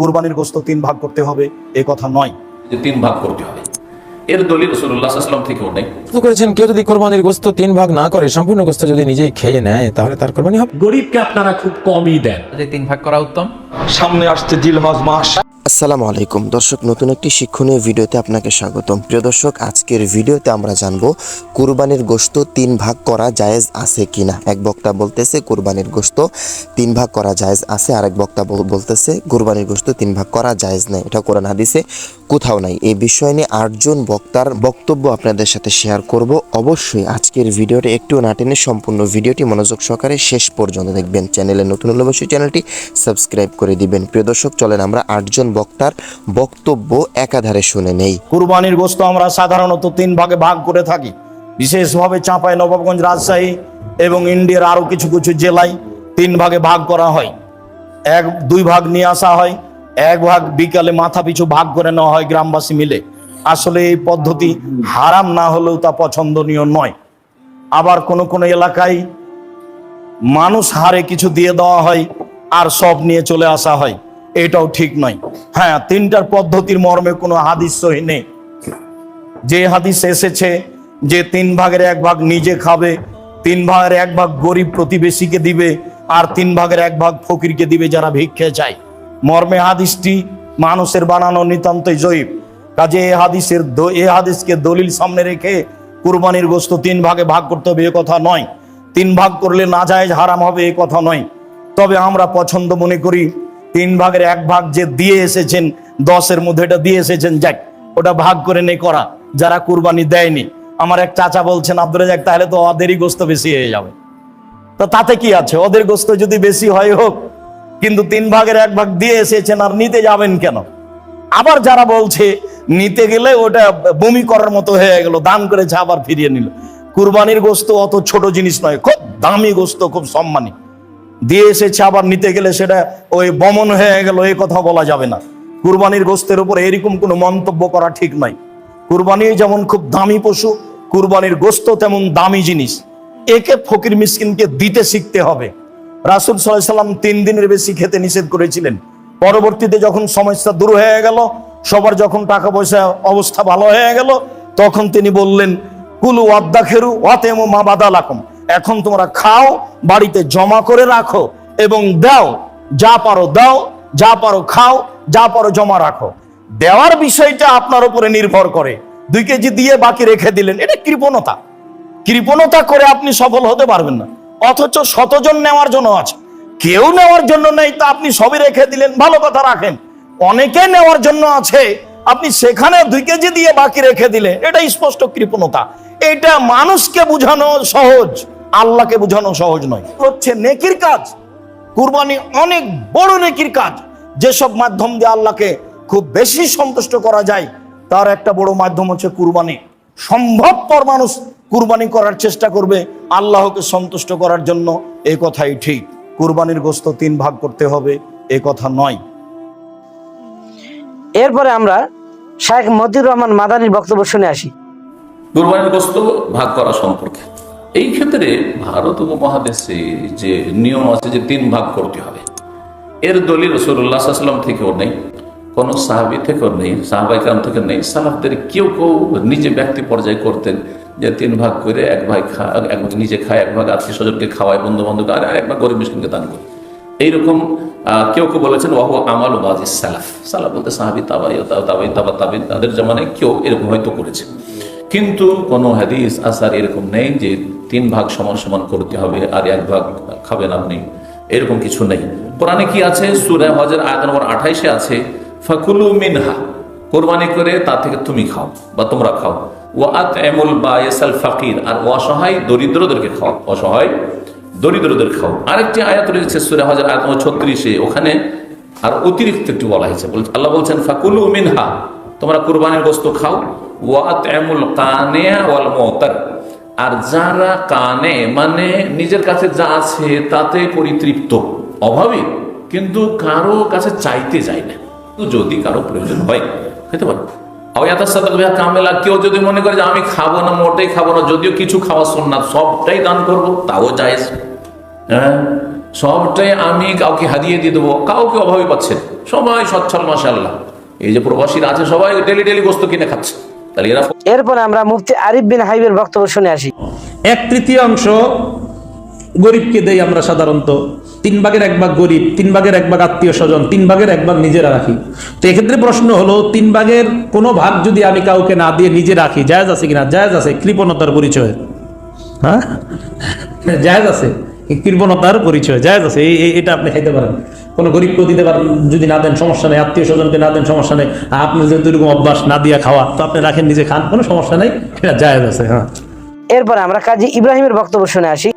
কুরবানির গোস্ত তিন ভাগ করতে হবে এ কথা নয়। যে তিন ভাগ করতে হবে। এর দলিল রসুল্লাহ আসলাম থেকেও নেই। করেছেন কেউ যদি কোরবানির গোস্ত তিন ভাগ না করে সম্পূর্ণ গোস্ত যদি নিজেই খেয়ে নেয় তাহলে তার কোরবানি হবে? গরিবকে আপনারা খুব কমই দেন। যে তিন ভাগ করা উত্তম। সামনে আসছে জিলহজ মাস। আসসালামু আলাইকুম। দর্শক, নতুন একটি শিক্ষণীয় ভিডিওতে আপনাকে স্বাগতম। প্রিয় দর্শক, আজকের ভিডিওতে আমরা জানব, কুরবানির গোশত তিন ভাগ করা জায়েজ আছে কিনা? এক বক্তা বলতেছে, কুরবানির গোশত তিন ভাগ করা জায়েজ আছে। আরেক বক্তা বল- বলতেছে, কুরবানির গোশত তিন ভাগ করা জায়েজ নেই। এটা কোরআন হাদিসে কোথাও নাই। এই বিষয় নিয়ে আটজন বক্তার বক্তব্য আপনাদের সাথে শেয়ার করব। অবশ্যই আজকের ভিডিওটা একটু না টেনে সম্পূর্ণ ভিডিওটি মনোযোগ সহকারে শেষ পর্যন্ত দেখবেন। চ্যানেলে নতুন হলে অবশ্যই চ্যানেলটি সাবস্ক্রাইব করে দিবেন। প্রিয় দর্শক, চলেন আমরা আটজন বক্তার বক্তব্য একাধারে শুনে নেই। কুরবানির গোস্ত আমরা সাধারণত তিন ভাগে ভাগ করে থাকি। বিশেষভাবে চাঁপাই, নবাবগঞ্জ, রাজশাহী এবং ইন্ডিয়ার আরও কিছু কিছু জেলায় তিন ভাগে ভাগ করা হয়। এক, দুই ভাগ নিয়ে আসা হয়, এক ভাগ বিকালে মাথা পিছু ভাগ করে নেওয়া হয় গ্রামবাসী মিলে। আসলে এই পদ্ধতি হারাম না হলেও তা পছন্দনীয় নয়। আবার কোনো কোনো এলাকায় মানুষ হারে কিছু দিয়ে দেওয়া হয় আর সব নিয়ে চলে আসা হয়। এটাও ঠিক নয়। হ্যাঁ তিনটার পদ্ধতির মর্মে কোনো হাদিস সহি নেই। যে হাদিস এসেছে যে তিন ভাগের এক ভাগ নিজে খাবে, তিন ভাগের এক ভাগ গরিব প্রতিবেশীকে দিবে, আর তিন ভাগের এক ভাগ ফকিরকে দিবে যারা ভিক্ষে চায়। মর্মে হাদিসটি মানুষের বানানো নিতান্তই জয়ীব। কাজে এ হাদিসের এ হাদিসকে দলিল সামনে রেখে কুরবানির গোস্ত তিন ভাগে ভাগ করতে হবে এ কথা নয়। তিন ভাগ করলে না যায় হারাম হবে এ কথা নয়। তবে আমরা পছন্দ মনে করি তিন ভাগের এক ভাগ যে দিয়ে এসেছেন, দশের মধ্যে এটা দিয়ে এসেছেন, যাক, ওটা ভাগ করে নে করা, যারা কুরবানি দেয়নি। আমার এক চাচা বলছেন আব্দুল যাক তাহলে তো ওদেরই গোস্ত বেশি হয়ে যাবে। তো তাতে কি আছে? ওদের গোস্ত যদি বেশি হয় হোক, কিন্তু তিন ভাগের এক ভাগ দিয়ে এসেছেন আর নিতে যাবেন কেন? আবার যারা বলছে, নিতে গেলে ওটা বমি করার মতো হয়ে গেল, দান করেছে, আবার ফিরিয়ে নিল। কুরবানির গোস্ত অত ছোট জিনিস নয়, খুব দামি গোস্ত, খুব সম্মানী। দিয়ে এসেছে আবার নিতে গেলে সেটা ওই বমন হয়ে গেল এই কথা বলা যাবে না। কুরবানির গোস্তের উপর এরকম কোনো মন্তব্য করা ঠিক নয় কুরবানি যেমন খুব দামি পশু, কুরবানির গোস্ত তেমন দামি জিনিস। একে ফকির মিসকিনকে দিতে শিখতে হবে। রাসুল সাল্লাম তিন দিনের বেশি খেতে নিষেধ করেছিলেন। পরবর্তীতে যখন সমস্যা দূর হয়ে গেল, সবার যখন টাকা পয়সা অবস্থা ভালো হয়ে গেল, তখন তিনি বললেন, কুলু ওয়াদ্দা খেরু ওয়াতেমো মা বাদা লাকুম এখন তোমরা খাও, বাড়িতে জমা করে রাখো এবং দাও। যা পারো দাও, যা পারো খাও, যা পারো জমা রাখো। দেওয়ার বিষয়টা আপনার উপরে নির্ভর করে। দুই কেজি দিয়ে বাকি রেখে দিলেন, এটা কৃপণতা। কৃপণতা করে আপনি সফল হতে পারবেন না। অথচ শতজন নেওয়ার জন্য আছে। কেউ নেওয়ার জন্য নেই তা আপনি সবই রেখে দিলেন, ভালো কথা রাখেন। অনেকে নেওয়ার জন্য আছে, আপনি সেখানে দুই কেজি দিয়ে বাকি রেখে দিলে এটা স্পষ্ট কৃপণতা। এটা মানুষকে বোঝানো সহজ। আল্লাহকে বোঝানো সহজ নয়। হচ্ছে নেকির কাজ। কুরবানি অনেক বড় নেকির কাজ। যেসব মাধ্যম দিয়ে আল্লাহকে খুব বেশি সন্তুষ্ট করা যায় তার একটা বড় মাধ্যম হচ্ছে কুরবানি। সম্ভবপর মানুষ কুরবানি করার চেষ্টা করবে আল্লাহকে সন্তুষ্ট করার জন্য। এই কথাই ঠিক। কুরবানির গোস্ত তিন ভাগ করতে হবে এ কথা নয়। এরপরে আমরা শাহেখ মতিউর রহমান মাদানির বক্তব্য শুনে আসি। কুরবানির গোস্ত ভাগ করা সম্পর্কে। এই ক্ষেত্রে ভারত উপমহাদেশে যে নিয়ম আছে যে তিন ভাগ করতে হবে। এর দলিল রসুল্লাহ সাল্লাম থেকেও নেই, কোনো সাহাবি থেকেও নেই সাহাবাইকাম থেকে নেই, সালাফদের কেউ কেউ নিজে ব্যক্তি পর্যায়ে করতেন যে তিন ভাগ করে এক ভাই খা, এক ভাগ নিজে খায়, এক ভাগ আত্মীয় স্বজনকে খাওয়ায় বন্ধু বান্ধবকে আর এক ভাগ গরিব মিসকিনকে দান করে। এইরকম কেউ কেউ বলেছেন, ওয়াহু আমাল বাজি সালাফ। সালাফ বলতে সাহাবি, তাবাই তাবাই, তাবা তাবি তাদের জামানায় কেউ এরকম হয়তো করেছে। কিন্তু কোনো হাদিস, আসার এরকম নেই যে তিন ভাগ সমান সমান করতে হবে আর এক ভাগ খাবেন আপনি। এরকম কিছু নেই। কোরআনে কি আছে? সুরে হজের আয়াত নম্বর আঠাইশে আছে, ফাকুলু মিনহা কোরবানি করে তা থেকে তুমি খাও বা তোমরা খাও। ওয়াত এমুল বা এসাল ফাকির আর অসহায় দরিদ্রদেরকে খাও, অসহায় দরিদ্রদের খাও। আরেকটি আয়াত রয়েছে সুরে হাজার আয়াত নম্বর ছত্রিশে, ওখানে আর অতিরিক্ত একটু বলা হয়েছে। আল্লাহ বলছেন, ফাকুলু মিনহা তোমরা কুরবানির বস্তু খাও। ওয়াত এমুল কানে ওয়াল মোতার আর যারা কানে মানে নিজের কাছে যা আছে তাতে পরিতৃপ্ত, অভাবী, কিন্তু কারও কাছে চাইতে যায় না। যদি কারও প্রয়োজন হয়, খেতে পারো। কামেলা, কেউ যদি মনে করে যে আমি খাব না, মোটেই খাব না, যদিও কিছু খাওয়া সোননাথ সবটাই দান করব, তাও জায়েজ। হ্যাঁ? সবটাই আমি কাউকে হাদিয়ে দিয়ে দেবো, কাউকে অভাবে পাচ্ছেন সবাই সচ্ছল মাসাল্লাহ এই যে প্রবাসীরা আছে, সবাই ডেলি ডেলি গোস্ত কিনে খাচ্ছে। তাহলে এরা এরপরে আমরা মুফতি আরিফ বিন হাইবের বক্তব্য শুনে আসি। এক তৃতীয়াংশ গরিবকে দেই আমরা সাধারণত। তিন ভাগের এক ভাগ গরিব তিন ভাগের এক ভাগ আত্মীয় স্বজন তিন ভাগের এক ভাগ নিজেরা রাখি। তো এক্ষেত্রে প্রশ্ন হলো তিন ভাগের কোনো ভাগ যদি আমি কাউকে না দিয়ে নিজে রাখি জায়েজ আছে কিনা? জায়েজ আছে কৃপণতার পরিচয়। হ্যাঁ? জায়েজ আছে কৃপণতার পরিচয় জায়েজ আছে এই- এটা আপনি খাইতে পারেন। কোনো গরিবকেও দিতে পারেন যদি না দেন সমস্যা নেই আত্মীয় স্বজনকে না দেন সমস্যা নেই। আর আপনি যেহেতু এরকম অভ্যাস না দিয়া খাওয়া তো আপনি রাখেন নিজে খান কোনো সমস্যা নেই এটা জায়েজ আছে হ্যাঁ। এরপরে আমরা কাজী ইব্রাহিমের বক্তব্য শুনে আসি।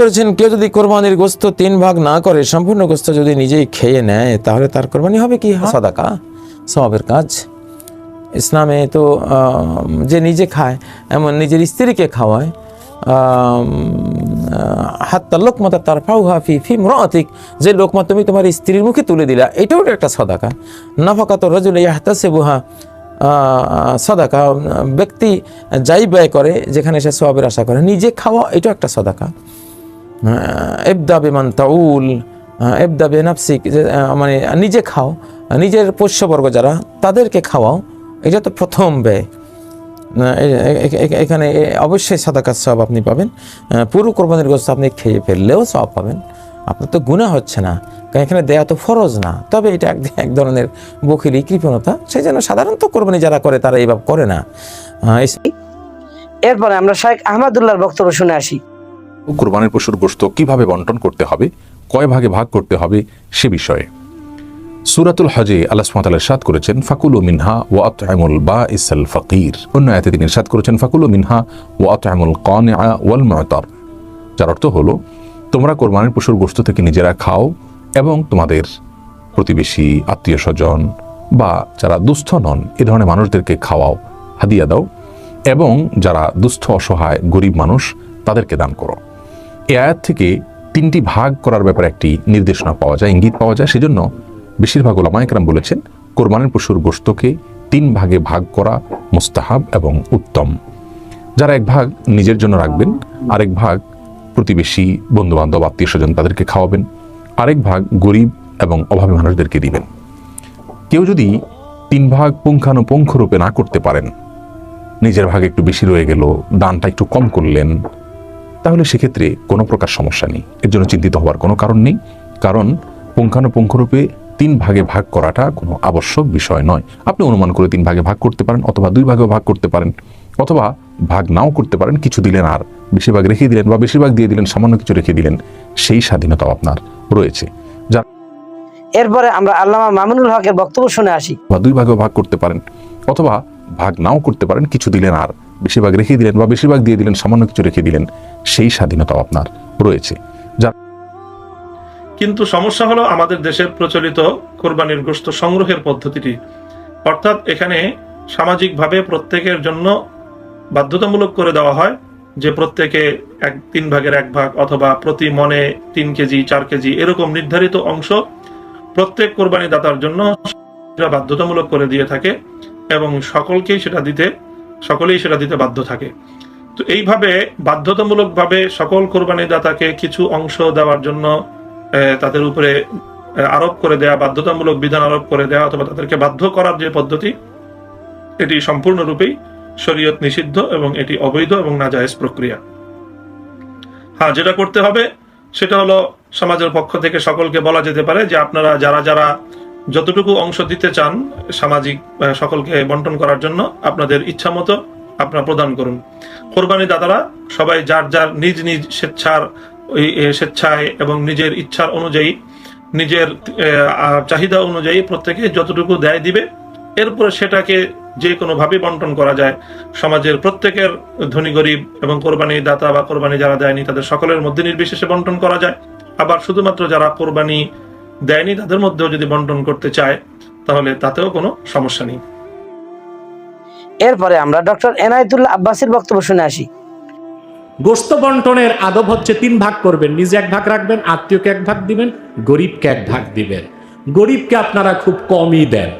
করেছেন কেউ যদি কোরবানির গোস্ত তিন ভাগ না করে সম্পূর্ণ গোস্ত যদি নিজেই খেয়ে নেয় তাহলে তার কোরবানি হবে কি সাদাকা। সবাবের কাজ। ইসলামে তো যে নিজে খায় এমন নিজের স্ত্রীকে খাওয়ায় হাত্তা লোকমাতা তার ফাউ হাফি ফি মরাতিক, যে লোকমা তুমি তোমার স্ত্রীর মুখে তুলে দিলা, এটাও একটা সদাকা। নাফাকাত রজুল ইয়াহতাসে বুহা সদাকা। ব্যক্তি যাই ব্যয় করে, যেখানে সে সবাবের আশা করে, নিজে খাওয়া, এটাও একটা সদাকা। এবদা বেমান তাউল এবদা বেনাফসিক মানে নিজে খাও, নিজের পোষ্যবর্গ যারা, তাদেরকে খাওয়াও, এটা তো প্রথম ব্যয়। এখানে এ- অবশ্যই সাদাকার সব আপনি পাবেন। পুরো কোরবানির গোস্ত আপনি খেয়ে ফেললেও সব পাবেন। আপনার তো গুণা হচ্ছে না কারণ এখানে দেয়া তো ফরজ না। তবে এটা এক এক ধরনের বকিরি কৃপণতা। সেই জন্য সাধারণত কোরবানি যারা করে তারা এইভাবে করে না। এরপরে আমরা শাহেখ আহমদুল্লাহর বক্তব্য শুনে আসি। কোরবানির পশুর গোস্ত কীভাবে বন্টন করতে হবে কয় ভাগে ভাগ করতে হবে সে বিষয়ে। সুরাতুল হজে আল্লাহ সুমাতাল সাদ করেছেন, ফাকুল মিনহা ও আতমুল বা ইসাল ফকির। অন্য আয়াতে তিনি সাদ করেছেন, ফাকুল মিনহা ও আতমুল কন ওয়াল ময়তার যার অর্থ হলো, তোমরা কোরবানির পশুর গোশত থেকে নিজেরা খাও এবং তোমাদের প্রতিবেশী আত্মীয় স্বজন বা যারা দুস্থ নন, এ ধরনের মানুষদেরকে খাওয়াও, হাদিয়া দাও এবং যারা দুস্থ, অসহায়, গরিব মানুষ, তাদেরকে দান করো। এ আয়াত থেকে তিনটি ভাগ করার ব্যাপারে একটি নির্দেশনা পাওয়া যায়, ইঙ্গিত পাওয়া যায়, সেজন্য বেশিরভাগ ওলামায়করাম বলেছেন, কোরবানের পশুর গোশতকে তিন ভাগে ভাগ করা মুস্তাহাব এবং উত্তম। যারা এক ভাগ নিজের জন্য রাখবেন, আরেক ভাগ প্রতিবেশী বন্ধু বান্ধব আত্মীয় স্বজন তাদেরকে খাওয়াবেন, আরেক ভাগ গরিব এবং অভাবী মানুষদেরকে দিবেন। কেউ যদি তিন ভাগ পুঙ্খানুপুঙ্খ রূপে না করতে পারেন, নিজের ভাগ একটু বেশি রয়ে গেল, দানটা একটু কম করলেন, তাহলে সেক্ষেত্রে কোনো প্রকার সমস্যা নেই। এর জন্য চিন্তিত হওয়ার কোনো কারণ নেই, কারণ পুঙ্খানুপুঙ্খরূপে তিন ভাগে ভাগ করাটা কোনো আবশ্যক বিষয় নয়। আপনি অনুমান করে তিন ভাগে ভাগ করতে পারেন অথবা দুই ভাগে ভাগ করতে পারেন অথবা ভাগ নাও করতে পারেন কিছু দিলেন আর। বেশিরভাগ রেখে দিলেন বা বেশিরভাগ দিয়ে দিলেন সামান্য কিছু রেখে দিলেন সেই স্বাধীনতাও আপনার রয়েছে। যার এরপরে আমরা আল্লামা মামুনুল হকের বক্তব্য শুনে আসি। বা দুই ভাগে ভাগ করতে পারেন অথবা ভাগ নাও করতে পারেন কিছু দিলেন আর। বেশিরভাগ রেখে দিলেন বা বেশিরভাগ দিয়ে দিলেন সামান্য কিছু রেখে দিলেন সেই স্বাধীনতাও আপনার রয়েছে। কিন্তু সমস্যা হলো আমাদের দেশের প্রচলিত কোরবানির গোশত সংগ্রহের পদ্ধতিটি। অর্থাৎ এখানে সামাজিকভাবে প্রত্যেকের জন্য বাধ্যতামূলক করে দেওয়া হয় যে প্রত্যেকে এক, তিন ভাগের এক ভাগ অথবা প্রতি মনে তিন কেজি, চার কেজি এরকম নির্ধারিত অংশ প্রত্যেক কোরবানি দাতার জন্য বাধ্যতামূলক করে দিয়ে থাকে এবং সকলকেই সেটা দিতে, সকলেই সেটা দিতে বাধ্য থাকে। তো এইভাবে বাধ্যতামূলকভাবে সকল কোরবানি দাতাকে কিছু অংশ দেওয়ার জন্য তাদের উপরে আরোপ করে দেয়া, বাধ্যতামূলক বিধান আরোপ করে দেয়া অথবা তাদেরকে বাধ্য করার যে পদ্ধতি, এটি সম্পূর্ণরূপেই শরীয়ত নিষিদ্ধ এবং এটি অবৈধ এবং নাজায়েজ প্রক্রিয়া। হ্যাঁ যেটা করতে হবে, সেটা হলো সমাজের পক্ষ থেকে সকলকে বলা যেতে পারে যে আপনারা যারা যারা যতটুকু অংশ দিতে চান সামাজিক সকলকে বন্টন করার জন্য আপনাদের ইচ্ছা মতো আপনারা প্রদান করুন। কোরবানি দাতারা সবাই যার যার নিজ নিজ স্বেচ্ছার স্বেচ্ছায় এবং নিজের ইচ্ছার অনুযায়ী, নিজের চাহিদা অনুযায়ী প্রত্যেকে যতটুকু দেয় দিবে। এরপরে সেটাকে যে কোনো ভাবে বন্টন করা যায়। সমাজের প্রত্যেকের ধনী গরিব এবং কোরবানি দাতা বা কোরবানি যারা দেয়নি, তাদের সকলের মধ্যে নির্বিশেষে বন্টন করা যায়। আবার শুধুমাত্র যারা কোরবানি দেয়নি, তাদের মধ্যেও যদি বন্টন করতে চায়, তাহলে তাতেও কোনো সমস্যা নেই। এরপরে আমরা ডক্টর এনায়েতুল্লাহ আব্বাসির বক্তব্য শুনে আসি। গোস্ত বন্টনের আদব হচ্ছে তিন ভাগ করবেন। নিজে এক ভাগ রাখবেন, আত্মীয়কে এক ভাগ দিবেন, গরিবকে এক ভাগ দিবেন। গরিবকে আপনারা খুব কমই দেন।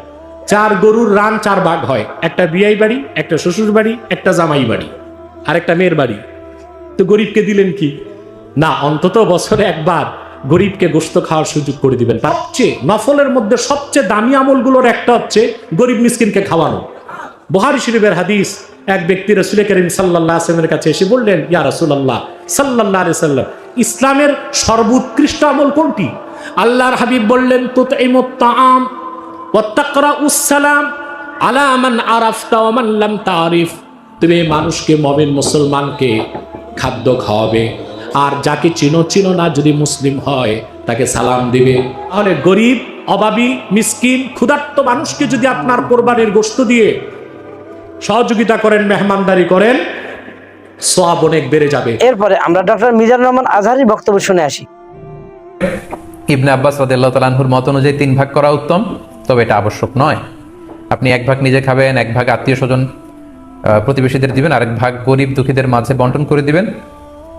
চার গরুর রান চার ভাগ হয়। একটা বিয়াই বাড়ি, একটা শ্বশুর বাড়ি, একটা জামাই বাড়ি, আর একটা মেয়ের বাড়ি। তো গরিবকে দিলেন কি? না, অন্তত বছরে একবার গরিবকে গোস্ত খাওয়ার সুযোগ করে দিবেন। তার চেয়ে নফলের মধ্যে সবচেয়ে দামি আমলগুলোর একটা হচ্ছে গরিব মিসকিনকে খাওয়ানো। বহারি শরীফের হাদিস এক ব্যক্তি রসুল করিম সাল্লাহ আসলামের কাছে এসে বললেন, ইয়া রসুল্লাহ সাল্লাহ সাল্লাম, ইসলামের সর্বোৎকৃষ্ট আমল কোনটি? আল্লাহর হাবিব বললেন তো তাম ওয়াত্তাকরা উসালাম আলা মান আরাফতা ওমান লাম তারিফ। তুমি মানুষকে, মমিন মুসলমানকে খাদ্য খাওয়াবে, আর যাকে চিনো চিনো না, যদি মুসলিম হয়, তাকে সালাম দিবে। তাহলে গরিব অভাবী মিসকিন, ক্ষুধার্ত মানুষকে যদি আপনার কোরবানির গোস্ত দিয়ে সহযোগিতা করেন মেহমানদারি করেন সব অনেক বেড়ে যাবে। এরপরে আমরা ডক্টর মিজানুর রহমান আজহারির বক্তব্য শুনে আসি। ইবনে আব্বাস রাদিয়াল্লাহু তাআলা আনহুর মত অনুযায়ী তিন ভাগ করা উত্তম তবে এটা আবশ্যক নয়। আপনি এক ভাগ নিজে খাবেন এক ভাগ আত্মীয় স্বজন প্রতিবেশীদের দিবেন আরেক ভাগ গরিব দুঃখীদের মাঝে বন্টন করে দিবেন।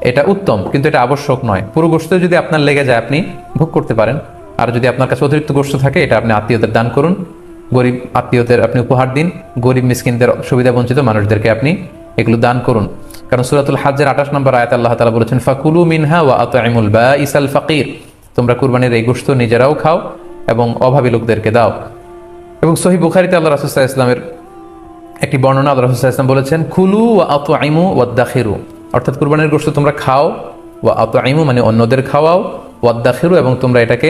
এটা উত্তম কিন্তু এটা আবশ্যক নয়। পুরো গোষ্ঠ যদি আপনার লেগে যায় আপনি ভোগ করতে পারেন। আর যদি আপনার কাছে অতিরিক্ত গোষ্ঠ থাকে এটা আপনি আত্মীয়দের দান করুন। গরিব আত্মীয়দের আপনি উপহার দিন, গরিব মিসকিনদের সুবিধা বঞ্চিত মানুষদেরকে আপনি এগুলো দান করুন। কারণ সুরাতুল হাজের আঠাশ নম্বর আয়াত আল্লাহ তালা বলেছেন, ফাকুলু মিনহা ওয়া আতআইমুল বা ইসাল ফাকির। তোমরা কুরবানির এই গোশত নিজেরাও খাও এবং অভাবী লোকদেরকে দাও। এবং সহি বুখারিতে আল্লাহ রাসুল্লাহ ইসলামের একটি বর্ণনা আল্লাহ রাসুল্লাহ ইসলাম বলেছেন খুলু ওয়া আত আইমু ওয়াদ্দাখিরু অর্থাৎ কুরবানির গোশত তোমরা খাও, ওয়া আত আইমু মানে অন্যদের খাওয়াও ওয়াদ্দাখিরু এবং তোমরা এটাকে